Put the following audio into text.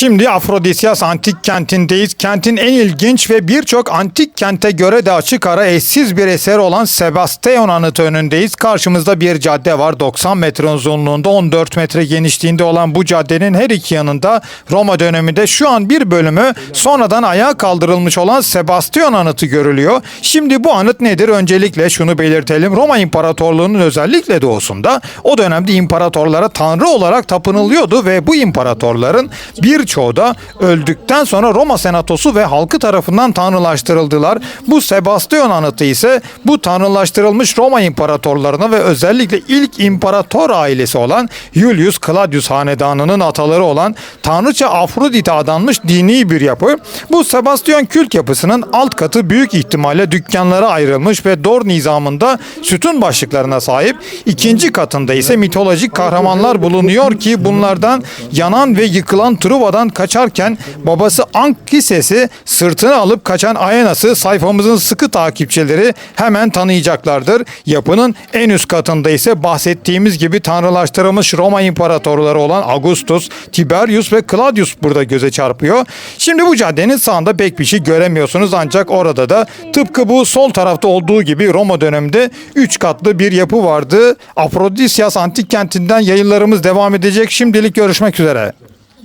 Şimdi Afrodisyas antik kentindeyiz. Kentin en ilginç ve birçok antik kente göre de açık ara eşsiz bir eser olan Sebastion anıtı önündeyiz. Karşımızda bir cadde var. 90 metre uzunluğunda 14 metre genişliğinde olan bu caddenin her iki yanında Roma döneminde şu an bir bölümü sonradan ayağa kaldırılmış olan Sebastion anıtı görülüyor. Şimdi bu anıt nedir? Öncelikle şunu belirtelim. Roma İmparatorluğu'nun özellikle doğusunda o dönemde imparatorlara tanrı olarak tapınılıyordu ve bu imparatorların birçoğu da öldükten sonra Roma senatosu ve halkı tarafından tanrılaştırıldılar. Bu Sebastion anıtı ise bu tanrılaştırılmış Roma imparatorlarına ve özellikle ilk imparator ailesi olan Julius Claudius hanedanının ataları olan tanrıça Afrodite adanmış dini bir yapı. Bu Sebastion kült yapısının alt katı büyük ihtimalle dükkanlara ayrılmış ve dor nizamında sütun başlıklarına sahip. İkinci katında ise mitolojik kahramanlar bulunuyor ki bunlardan yanan ve yıkılan Truva'dan kaçarken babası Ankises'i sırtına alıp kaçan Aenas'ı sayfamızın sıkı takipçileri hemen tanıyacaklardır. Yapının en üst katında ise bahsettiğimiz gibi tanrılaştırılmış Roma imparatorları olan Augustus, Tiberius ve Claudius burada göze çarpıyor. Şimdi bu caddenin sağında pek bir şey göremiyorsunuz ancak orada da tıpkı bu sol tarafta olduğu gibi Roma döneminde 3 katlı bir yapı vardı. Afrodisyas antik kentinden yayınlarımız devam edecek. Şimdilik görüşmek üzere.